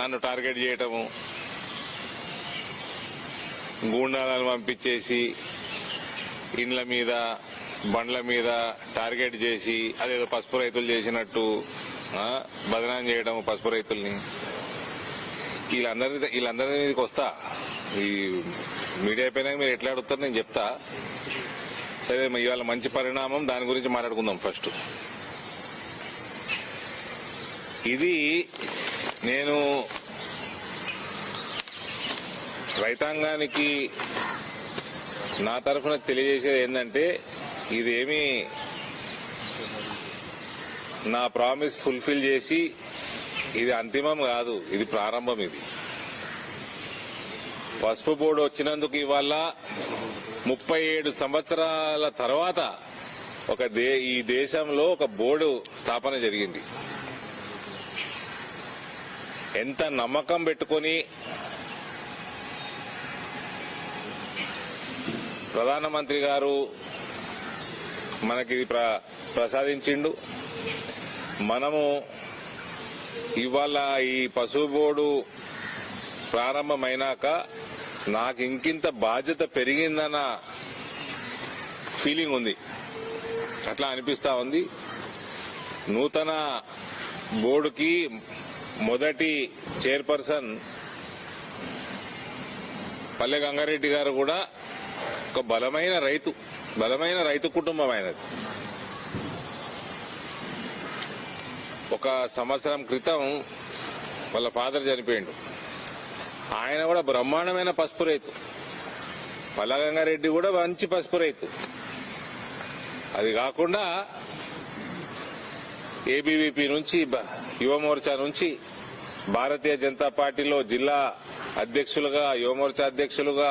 నన్ను టార్గెట్ చేయటము గూండాలను పంపించేసి ఇండ్ల మీద బండ్ల మీద టార్గెట్ చేసి అదేదో పసుపు రైతులు చేసినట్టు బదనాం చేయడం పసుపు రైతుల్ని. వీళ్ళందరి వీళ్ళందరి మీదకి వస్తా. ఈ మీడియా అయిపోయినాక మీరు ఎట్లా అడుగుతారు నేను చెప్తా. సరే ఇవాళ మంచి పరిణామం దాని గురించి మాట్లాడుకుందాం ఫస్ట్. ఇది నేను రైతాంగానికి నా తరఫున తెలియజేసేది ఏంటంటే ఇదేమి నా ప్రామిస్ ఫుల్ఫిల్ చేసి ఇది అంతిమం కాదు ఇది ప్రారంభం ఇది. పసుపు బోర్డు వచ్చినందుకు ఇవాళ ముప్పై ఏడు సంవత్సరాల తర్వాత ఒక దే ఈ దేశంలో ఒక బోర్డు స్థాపన జరిగింది. ఎంత నమ్మకం పెట్టుకొని ప్రధానమంత్రి గారు మనకి ప్ర ప్రసాదించిండు. మనము ఇవాళ ఈ పశువు బోర్డు ప్రారంభమైనాక నాకు ఇంకింత బాధ్యత పెరిగిందన్న ఫీలింగ్ ఉంది. అట్లా అనిపిస్తా ఉంది. నూతన బోర్డుకి మొదటి చైర్పర్సన్ పల్లె గంగారెడ్డి గారు కూడా ఒక బలమైన రైతు బలమైన రైతు కుటుంబం ఆయనది. ఒక సంవత్సరం క్రితం వాళ్ళ ఫాదర్ చనిపోయిండు. ఆయన కూడా బ్రహ్మాండమైన పసుపు రైతు. పల్లగంగారెడ్డి కూడా మంచి పసుపు రైతు. అది కాకుండా ఏబీవీపీ నుంచి యువమోర్చా నుంచి భారతీయ జనతా పార్టీలో జిల్లా అధ్యక్షులుగా యువమోర్చా అధ్యక్షులుగా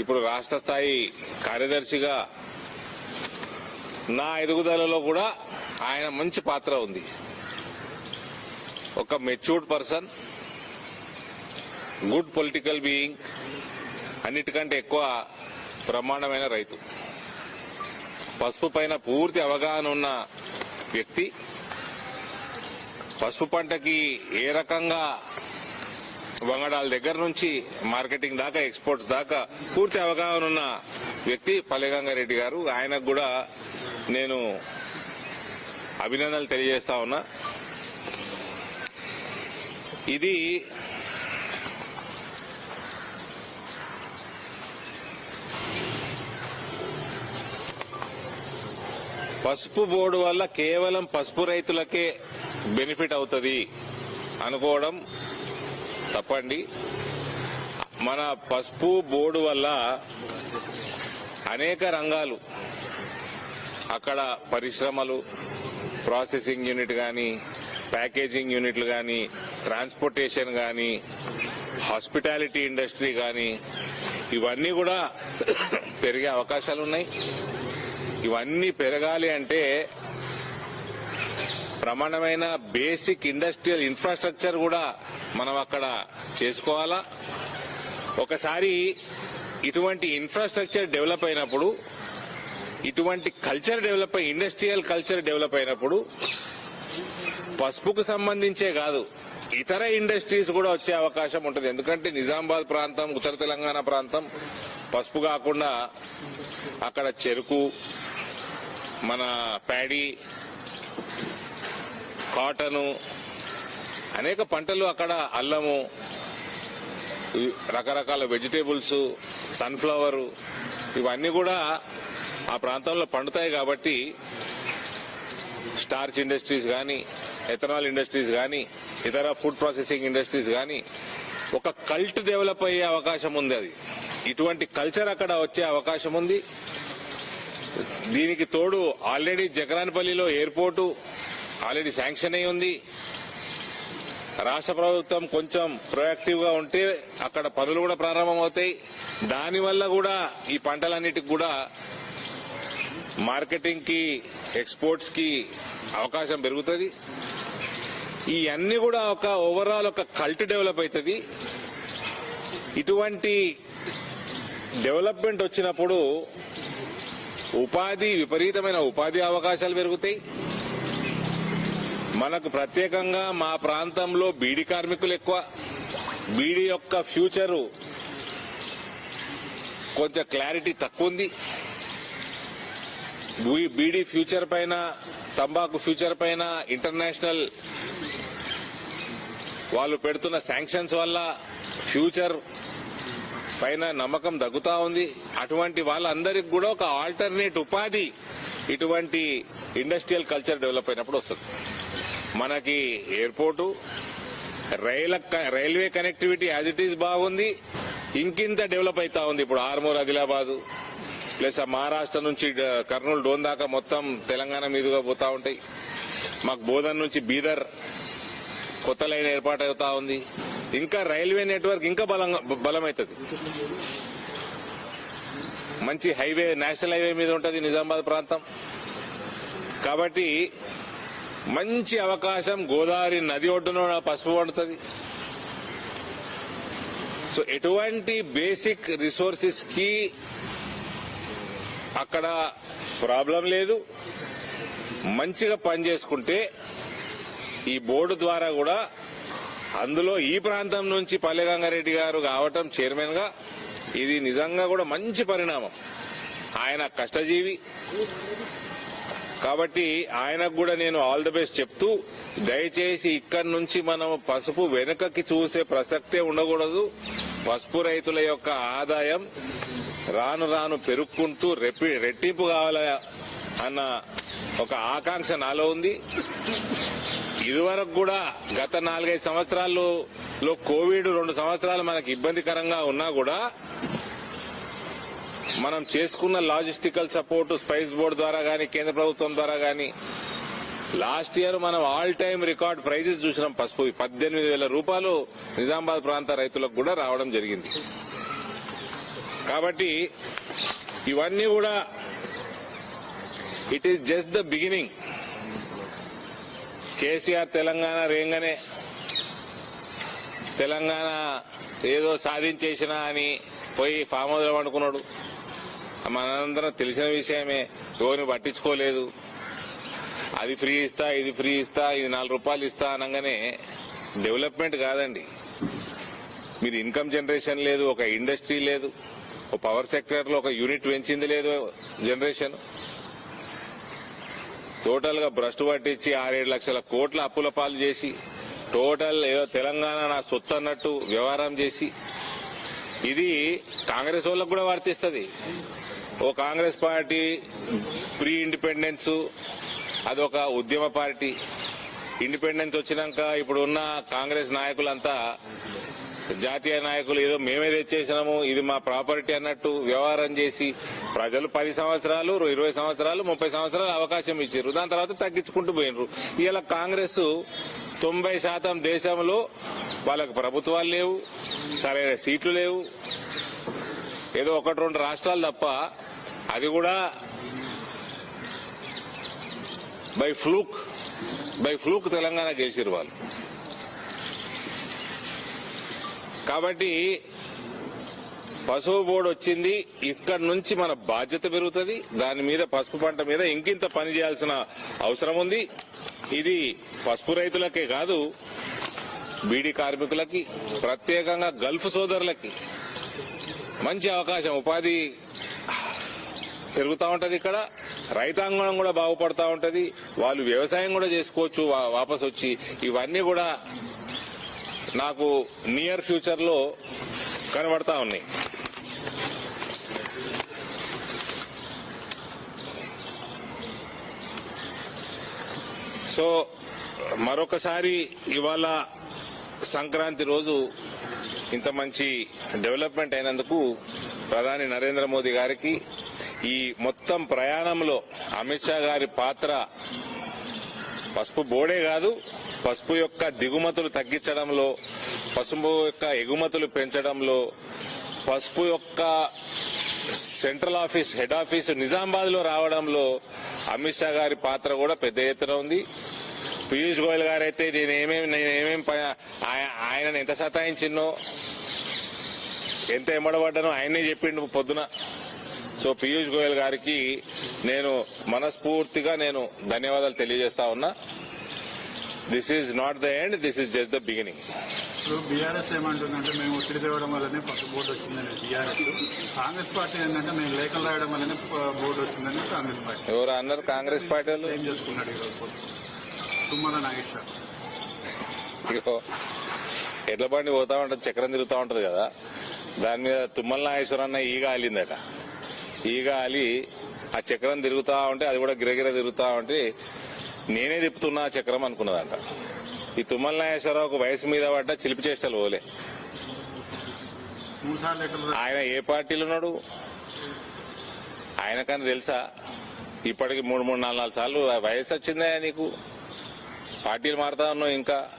ఇప్పుడు రాష్ట్ర స్థాయి కార్యదర్శిగా నా ఎదుగుదలలో కూడా ఆయన మంచి పాత్ర ఉంది. ఒక matured person good political being అన్నిటికంటే ఎక్కువ ప్రమాణమైన రైతు. పసుపు పైన పూర్తి అవగాహన ఉన్న వ్యక్తి పసుపు పంటకి ఏ రకంగా వంగడాల దగ్గర నుంచి మార్కెటింగ్ దాకా ఎక్స్పోర్ట్స్ దాకా పూర్తి అవగాహన ఉన్న వ్యక్తి పల్లెగంగారెడ్డి గారు. ఆయనకు కూడా నేను అభినందనలు తెలియజేస్తా ఉన్నా. ఇది పసుపు బోర్డు వల్ల కేవలం పసుపు రైతులకే బెనిఫిట్ అవుతుంది అనుకోవడం తప్పండి. మన పసుపు బోర్డు వల్ల అనేక రంగాలు అక్కడ పరిశ్రమలు ప్రాసెసింగ్ యూనిట్ కానీ ప్యాకేజింగ్ యూనిట్లు కానీ ట్రాన్స్పోర్టేషన్ కానీ హాస్పిటాలిటీ ఇండస్ట్రీ కానీ ఇవన్నీ కూడా పెరిగే అవకాశాలు ఉన్నాయి ఇవన్నీ పెరగాలి అంటే ప్రమాణమైన బేసిక్ ఇండస్ట్రియల్ ఇన్ఫ్రాస్ట్రక్చర్ కూడా మనం అక్కడ చేసుకోవాలా? ఒకసారి ఇటువంటి ఇన్ఫ్రాస్ట్రక్చర్ డెవలప్ అయినప్పుడు ఇటువంటి కల్చర్ డెవలప్ అయి ఇండస్ట్రియల్ కల్చర్ డెవలప్ అయినప్పుడు పసుపుకు సంబంధించే కాదు ఇతర ఇండస్ట్రీస్ కూడా వచ్చే అవకాశం ఉంటుంది. ఎందుకంటే నిజామాబాద్ ప్రాంతం ఉత్తర తెలంగాణ ప్రాంతం పసుపు కాకుండా అక్కడ చెరుకు మన ప్యాడీ కాటను అనేక పంటలు అక్కడ అల్లము రకరకాల వెజిటేబుల్స్ సన్ఫ్లవర్ ఇవన్నీ కూడా ఆ ప్రాంతంలో పండుతాయి కాబట్టి స్టార్చ్ ఇండస్ట్రీస్ కానీ ఎథనాల్ ఇండస్ట్రీస్ కానీ ఇతర ఫుడ్ ప్రాసెసింగ్ ఇండస్ట్రీస్ కానీ ఒక కల్ట్ డెవలప్ అయ్యే అవకాశం ఉంది అది. ఇటువంటి కల్చర్ అక్కడ వచ్చే అవకాశం ఉంది. దీనికి తోడు ఆల్రెడీ జగరాన్పల్లిలో ఎయిర్పోర్టు ఆల్రెడీ శాంక్షన్ అయి ఉంది. రాష్ట్ర ప్రభుత్వం కొంచెం ప్రొయాక్టివ్గా ఉంటే అక్కడ పనులు కూడా ప్రారంభమవుతాయి. దానివల్ల కూడా ఈ పంటలన్నిటికి కూడా మార్కెటింగ్కి ఎక్స్పోర్ట్స్కి అవకాశం పెరుగుతుంది. ఈ అన్ని కూడా ఒక ఓవరాల్ ఒక కల్ట్ డెవలప్ అవుతుంది ఇటువంటి డెవలప్మెంట్ వచ్చినప్పుడు ఉపాధి విపరీతమైన ఉపాధి అవకాశాలు పెరుగుతాయి. మనకు ప్రత్యేకంగా మా ప్రాంతంలో బీడీ కార్మికులు ఎక్కువ. బీడీ యొక్క ఫ్యూచరు కొంచెం క్లారిటీ తక్కువ ఉంది బీడీ ఫ్యూచర్ పైన తంబాకు ఫ్యూచర్ పైన ఇంటర్నేషనల్ వాళ్ళు పెడుతున్న శాంక్షన్స్ వల్ల ఫ్యూచర్ పైన నమ్మకం తగ్గుతా ఉంది. అటువంటి వాళ్ళందరికి కూడా ఒక ఆల్టర్నేట్ ఉపాధి ఇటువంటి ఇండస్ట్రియల్ కల్చర్ డెవలప్ అయినప్పుడు వస్తుంది. మనకి airport rail railway connectivity as it is బాగుంది. ఇంకింత డెవలప్ అవుతా ఉంది ఇప్పుడు ఆర్మూర్ ఆదిలాబాదు ప్లస్ ఆ మహారాష్ట్ర నుంచి కర్నూలు డోన్ దాకా మొత్తం తెలంగాణ మీదుగా పోతా ఉంటాయి. మాకు బోధన్ నుంచి బీదర్ కొత్త లైన్ ఏర్పాటు అవుతా ఉంది. ఇంకా రైల్వే నెట్వర్క్ ఇంకా బలంగా బలమవుతుంది మంచి హైవే నేషనల్ హైవే మీద ఉంటుంది నిజామాబాద్ ప్రాంతం. కాబట్టి మంచి అవకాశం గోదావరి నది ఒడ్డున పసుపు పండుతుంది. సో ఎటువంటి బేసిక్ రిసోర్సెస్కి అక్కడ ప్రాబ్లం లేదు. మంచిగా పనిచేసుకుంటే ఈ బోర్డు ద్వారా కూడా అందులో ఈ ప్రాంతం నుంచి పల్లెగంగారెడ్డి గారు కావటం చైర్మన్గా ఇది నిజంగా కూడా మంచి పరిణామం. ఆయన కష్టజీవి. కాబట్టి ఆయనకు కూడా నేను ఆల్ ది బెస్ట్ చెప్తూ దయచేసి ఇక్కడి నుంచి మనం పసుపు వెనుకకి చూసే ప్రసక్తే ఉండకూడదు. పసుపు రైతుల యొక్క ఆదాయం రాను రాను పెరుక్కుంటూ రెప్పి రెట్టింపు కావాల అన్న ఒక ఆకాంక్ష నాలో ఉంది. ఇదివరకు కూడా గత నాలుగైదు సంవత్సరాల్లో కోవిడ్ రెండు సంవత్సరాలు మనకు ఇబ్బందికరంగా ఉన్నా కూడా మనం చేసుకున్న లాజిస్టికల్ సపోర్ట్ స్పైస్ బోర్డు ద్వారా గాని కేంద్ర ప్రభుత్వం ద్వారా గాని లాస్ట్ ఇయర్ మనం ఆల్ టైమ్ రికార్డ్ ప్రైజెస్ చూసినాం పసుపు. పద్దెనిమిది వేల రూపాయలు నిజామాబాద్ ప్రాంత రైతులకు కూడా రావడం జరిగింది. కాబట్టి ఇవన్నీ కూడా it is just the beginning KCR Telangana రేంగనే Telangana ఏదో సాధించేసినా అని పోయి ఫామ్ హౌస్ పండుకున్నాడు మనందరం తెలిసిన విషయమే. ఎవరిని పట్టించుకోలేదు. అది ఫ్రీ ఇస్తా ఇది ఫ్రీ ఇస్తా ఇది నాలుగు రూపాయలు ఇస్తా అనగానే డెవలప్మెంట్ కాదండి. మీరు ఇన్కమ్ జనరేషన్ లేదు ఒక ఇండస్ట్రీ లేదు ఒక పవర్ సెక్టర్లో ఒక యూనిట్ పెంచింది లేదు జనరేషన్. టోటల్గా భ్రష్టు పట్టించి ఆరేడు లక్షల కోట్ల అప్పుల పాలు చేసి టోటల్ ఏదో తెలంగాణ నా సొత్తు అన్నట్టు వ్యవహారం చేసి ఇది కాంగ్రెస్ వాళ్ళకు కూడా వర్తిస్తుంది. ఓ కాంగ్రెస్ పార్టీ ప్రీ ఇండిపెండెన్స్ అదొక ఉద్యమ పార్టీ. ఇండిపెండెన్స్ వచ్చినాక ఇప్పుడు ఉన్న కాంగ్రెస్ నాయకులంతా జాతీయ నాయకులు ఏదో మేమే తెచ్చేసినాము ఇది మా ప్రాపర్టీ అన్నట్టు వ్యవహారం చేసి ప్రజలు పది సంవత్సరాలు ఇరవై సంవత్సరాలు ముప్పై సంవత్సరాలు అవకాశం ఇచ్చారు. దాని తర్వాత తగ్గించుకుంటూ పోయినరు. ఇలా కాంగ్రెస్ తొంభై శాతం దేశంలో వాళ్ళకు ప్రభుత్వాలు లేవు సరైన సీట్లు లేవు. ఏదో ఒకటి రెండు రాష్ట్రాలు తప్ప అది కూడా by fluke by fluke Telangana గెలిచారు వాళ్ళు. కాబట్టి పసుపు బోర్డు వచ్చింది ఇక్కడ నుంచి మన బాధ్యత పెరుగుతుంది దాని మీద పసుపు పంట మీద ఇంకింత పని చేయాల్సిన అవసరం ఉంది. ఇది పసుపు రైతులకే కాదు బీడీ కార్మికులకి ప్రత్యేకంగా గల్ఫ్ సోదరులకి మంచి అవకాశం ఉపాధి పెరుగుతూ ఉంటుంది ఇక్కడ. రైతాంగం కూడా బాగుపడతా ఉంటుంది. వాళ్ళు వ్యవసాయం కూడా చేసుకోవచ్చు వాపస్ వచ్చి. ఇవన్నీ కూడా నాకు నియర్ ఫ్యూచర్లో కనబడతా ఉన్నాయి. సో మరొకసారి ఇవాళ సంక్రాంతి రోజు ఇంత మంచి డెవలప్మెంట్ అయినందుకు ప్రధాని నరేంద్ర మోదీ గారికి ఈ మొత్తం ప్రయాణంలో అమిత్ షా గారి పాత్ర పసుపు బోడే కాదు పసుపు యొక్క దిగుమతులు తగ్గించడంలో పసుపు యొక్క ఎగుమతులు పెంచడంలో పసుపు యొక్క సెంట్రల్ ఆఫీస్ హెడ్ ఆఫీస్ నిజామాబాద్లో రావడంలో అమిత్ షా గారి పాత్ర కూడా పెద్ద ఎత్తున ఉంది. పీయూష్ గోయల్ గారైతే నేనేమేమి నేను ఏమేమి నేను ఏమేమి ఆయ- ఆయనను ఎంత సతాయించినో ఎంత ఎమ్మడబడ్డానో ఆయనే చెప్పిండు పొద్దున. సో పీయూష్ గోయల్ గారికి నేను మనస్ఫూర్తిగా నేను ధన్యవాదాలు తెలియజేస్తా ఉన్నా. This is not the end this is just the beginning ఇప్పుడు బీఆర్ఎస్ ఏమంటుందంటే మేము ఒత్తిడి తేవడం వల్లనే పక్క బోర్డు వచ్చిందని బీఆర్ఎస్ కాంగ్రెస్ పార్టీ ఏంటంటే మేము లేఖలు రాయడం వల్లనే బోర్డు వచ్చిందని కాంగ్రెస్ పార్టీ. ఎవరు అన్నారు కాంగ్రెస్ పార్టీ వాళ్ళు ఏం చేసుకున్నాడు ఈరోజు. తుమ్మల నాగేశ్వర్ ఎడ్ల బండి పోతా ఉంటది చక్రం తిరుగుతా ఉంటది కదా. దాని మీద తుమ్మల నాగేశ్వరన్న ఈగ ఆలిందట ఈగ ఆలి ఆ చక్రం తిరుగుతా ఉంటే అది కూడా గిరగిర తిరుగుతా ఉంటే నేనే తిప్పుతున్నా ఆ చక్రం అనుకున్నదంట. ఈ తుమ్మల నాగేశ్వరరావుకు వయసు మీద పడ్డ చిలిపి చేష్టలు పోలే ఆయన ఏ పార్టీలో ఉన్నాడు? ఆయనకని తెలుసా? ఇప్పటికి మూడు మూడు నాలుగు నాలుగు సార్లు వయసు వచ్చిందా నీకు? పార్టీలు మారుతా ఉన్నావు ఇంకా?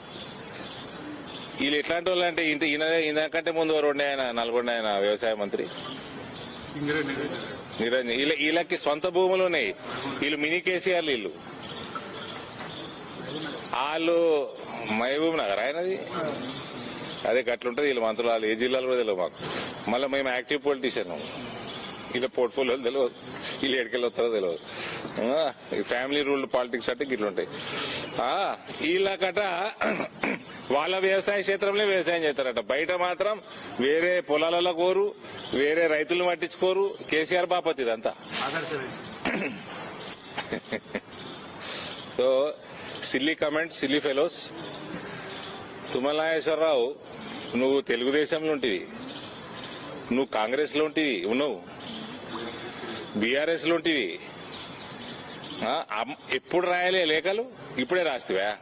వీళ్ళు ఎట్లాంటి వాళ్ళు అంటే ఇంత ఈయన ఈయనకంటే ముందు ఎవరు ఉండే ఆయన? నల్గొండ ఆయన వ్యవసాయ మంత్రి. నిరంజన్ వీళ్ళ వీళ్ళకి సొంత భూములు ఉన్నాయి. వీళ్ళు మినీ కేసీఆర్ వీళ్ళు. వాళ్ళు మహబూబ్ నగర్ ఆయనది. అదే గట్లుంటది వీళ్ళు మంత్రులు వాళ్ళు ఏ జిల్లాలో కూడా తెలియదు మాకు. మళ్ళీ మేము యాక్టివ్ పొలిటీషియన్ వీళ్ళ పోర్ట్ఫోలియోలు తెలియదు వీళ్ళు ఎక్కడికెళ్ళొస్తారో వస్తారో తెలియదు ఫ్యామిలీ రూల్డ్ పాలిటిక్స్ అంటే గిట్లుంటాయి. వీళ్ళకట వాళ్ళ వ్యవసాయ క్షేత్రంలో వ్యవసాయం చేస్తారట. బయట మాత్రం వేరే పొలాలలో కోరు వేరే రైతులు పట్టించుకోరు. కేసీఆర్ బాపతి ఇదంతా. So silly comments silly fellows Tummala Nageswara Rao నువ్వు తెలుగుదేశంలో ఉంటివి. నువ్వు కాంగ్రెస్లో ఉంటివి. ఉన్నావు బీఆర్ఎస్లో ఉంటివి అమ్- ఎప్పుడు రాయలే లేఖలు? ఇప్పుడే రాస్తావా?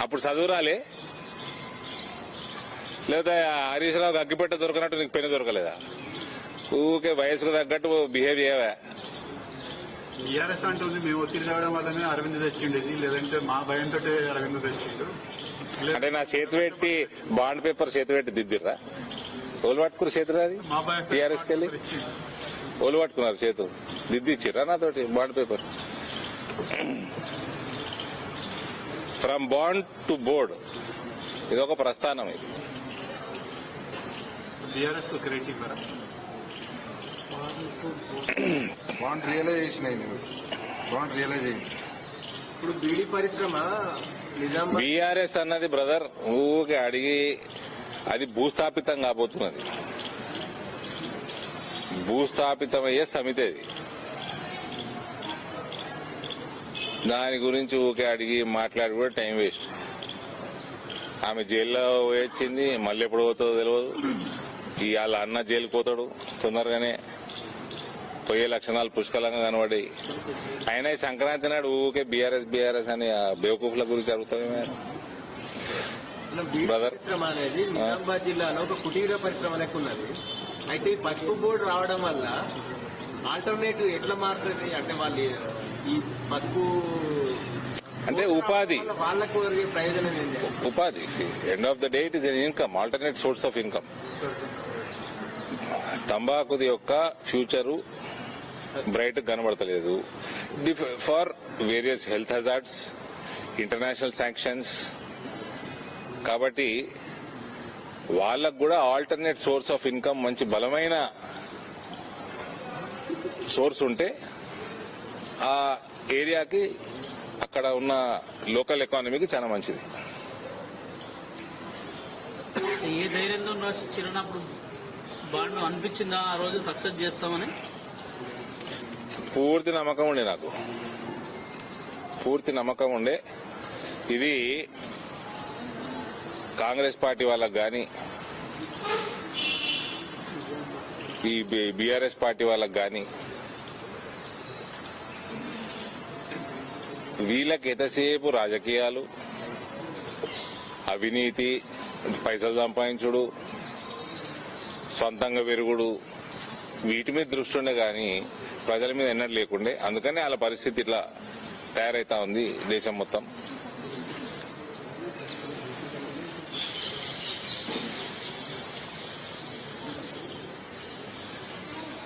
అప్పుడు చదువు రాలే? లేదా హరీష్ రావు అగ్గిపెట్ట దొరకనట్టు నీకు పెన్ను దొరకలేదా? ఊకే వయసుకు తగ్గట్టు బిహేవ్ చేయవా. బీఆర్ఎస్ అంటుంది మేము ఒత్తిడి తేవడం వల్లనే అరవింద్ తెచ్చిండేది లేదంటే మా భయంతో అరవింద్ తెచ్చిండు. అంటే నా చేతి పెట్టి బాండ్ పేపర్ చేతి పెట్టి దిద్దిర్రా? ఓలు పట్టుకురు చేతులు అది టీఆర్ఎస్ కెళ్ళి. ఓలు పట్టుకున్నారు చేతు. దిద్ది ఇచ్చిర్రా నాతోటి bond paper? From bond to board ఇది. ఒక ప్రస్థానం ఇది బీఆర్ఎస్ బాండ్ రియలైజేషన్ అయింది బాండ్ రియలైజేషన్. ఇప్పుడు బీడీ పరిశ్రమ నిజామాబాద్ బీఆర్ఎస్ అన్నది బ్రదర్ ఊకే అడిగి అది భూస్థాపితం కాబోతున్నది. భూస్థాపితమయ్యే సమితి అది. దాని గురించి ఊకే అడిగి మాట్లాడి కూడా టైం వేస్ట్. ఆమె జైల్లో వచ్చింది మళ్ళీ ఎప్పుడు పోతుందో తెలియదు ఇవాళ అన్న జైలుకి పోతాడు తొందరగానే. పోయే లక్షణాలు పుష్కలంగా కనబడ్డాయి. అయినా ఈ సంక్రాంతి నాడు ఊకే బీఆర్ఎస్ బీఆర్ఎస్ అని బేవకూఫ్ల గురించి అడుగుతామే. పరిశ్రమ అనేది నిజామాబాద్ జిల్లాలో ఒక కుటీర పరిశ్రమ లెక్క ఉన్నది. అయితే పసుపు బోర్డు రావడం వల్ల ఆల్టర్నేటివ్ ఎట్లా మారుతుంది అంటే వాళ్ళు ఈ పసుపు అంటే ఉపాధి. వాళ్ళకు ప్రయోజనం ఉపాధి. End of the day it is income alternate source of income తంబాకుది యొక్క ఫ్యూచరు బ్రైట్ కనబడతలేదు. For various health hazards international sanctions కాబట్టి వాళ్ళకు కూడా ఆల్టర్నేట్ సోర్స్ ఆఫ్ ఇన్కమ్ మంచి బలమైన సోర్స్ ఉంటే ఆ ఏరియాకి అక్కడ ఉన్న లోకల్ ఎకానమీకి చాలా మంచిది. ఏ ధైర్యంతో చిరునప్పుడు బాండ్ అనిపించిందా ఆ రోజు సక్సెస్ చేస్తామని? పూర్తి నమ్మకం ఉండే నాకు. పూర్తి నమ్మకం ఉండే. ఇది కాంగ్రెస్ పార్టీ వాళ్ళకు కానీ ఈ బీఆర్ఎస్ పార్టీ వాళ్ళకి కానీ వీళ్ళకి ఎంతసేపు రాజకీయాలు అవినీతి పైసలు సంపాదించుడు సొంతంగా పెరుగుడు వీటి మీద దృష్టి ఉండే కానీ ప్రజల మీద ఎన్నడూ లేకుండే. అందుకనే వాళ్ళ పరిస్థితి ఇట్లా తయారైతా ఉంది దేశం మొత్తం.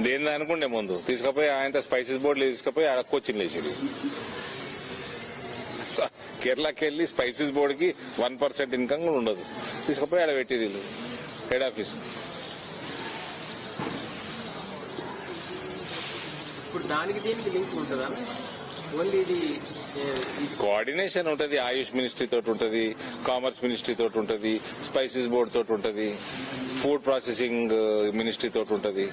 దేని అనుకుండే ముందు. తీసుకపోయి ఆయన స్పైసెస్ బోర్డులు తీసుకుపోయి ఆడ కోచింగ్ లేచారు కేరళకి వెళ్ళి స్పైసెస్ బోర్డుకి వన్ పర్సెంట్ ఇన్కమ్ కూడా ఉండదు. తీసుకుపోయి ఆడ పెట్టి హెడ్ ఆఫీస్ ఇప్పుడు దానికి దీనికి లింక్ ఉంటుందా ఓన్లీ ఇది కోఆర్డినేషన్ ఉంటది ఆయుష్ మినిస్ట్రీ తోటి ఉంటది కామర్స్ మినిస్ట్రీ తోటి ఉంటది స్పైసెస్ బోర్డ్ తోటి ఉంటది ఫుడ్ ప్రాసెసింగ్ మినిస్ట్రీ తోటి ఉంటది.